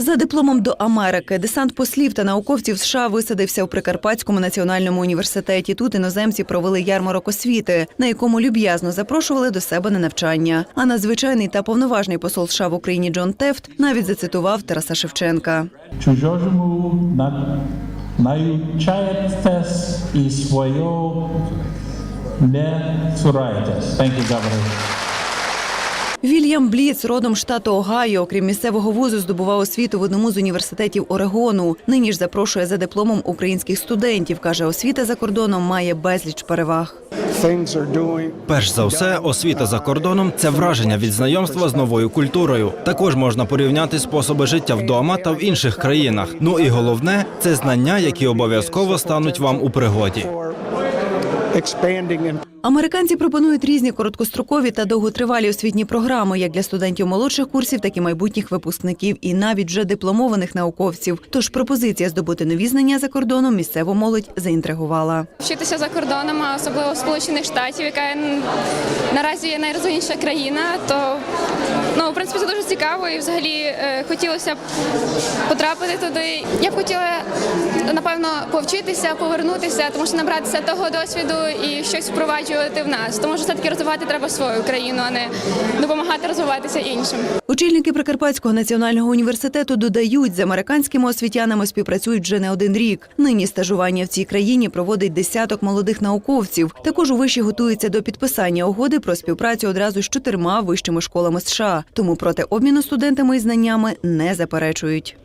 За дипломом до Америки десант послів та науковців США висадився у Прикарпатському національному університеті. Тут іноземці провели ярмарок освіти, на якому люб'язно запрошували до себе на навчання. А надзвичайний та повноважний посол США в Україні Джон Тефт навіть зацитував Тараса Шевченка. чужому на- і свого не цурайтесь. Thank you. Вільям Бліц, родом штату Огайо, окрім місцевого вузу, здобував освіту в одному з університетів Орегону. Нині ж запрошує за дипломом українських студентів. каже, освіта за кордоном має безліч переваг. Перш за все, освіта за кордоном це враження від знайомства з новою культурою. Також можна порівняти способи життя вдома та в інших країнах. Ну і головне це знання, які обов'язково стануть вам у пригоді. Американці пропонують різні короткострокові та довготривалі освітні програми як для студентів молодших курсів, так і майбутніх випускників, і навіть вже дипломованих науковців. Тож пропозиція здобути нові знання за кордоном місцеву молодь заінтригувала. Вчитися за кордоном, особливо Сполучених Штатів, яка наразі є найрозвиненіша країна, то ну в принципі це дуже цікаво і взагалі е, хотілося б потрапити туди. Я б хотіла напевно повчитися, повернутися, тому що набратися того досвіду і щось впроваджувати в нас. Тому що все таки розвивати треба свою країну, а не допомагати розвиватися іншим. Очільники Прикарпатського національного університету додають, з американськими освітянами співпрацюють вже не один рік. Нині стажування в цій країні проводить десяток молодих науковців. Також у виші готуються до підписання угоди про співпрацю одразу з чотирма вищими школами США. Тому проти обміну студентами і знаннями не заперечують.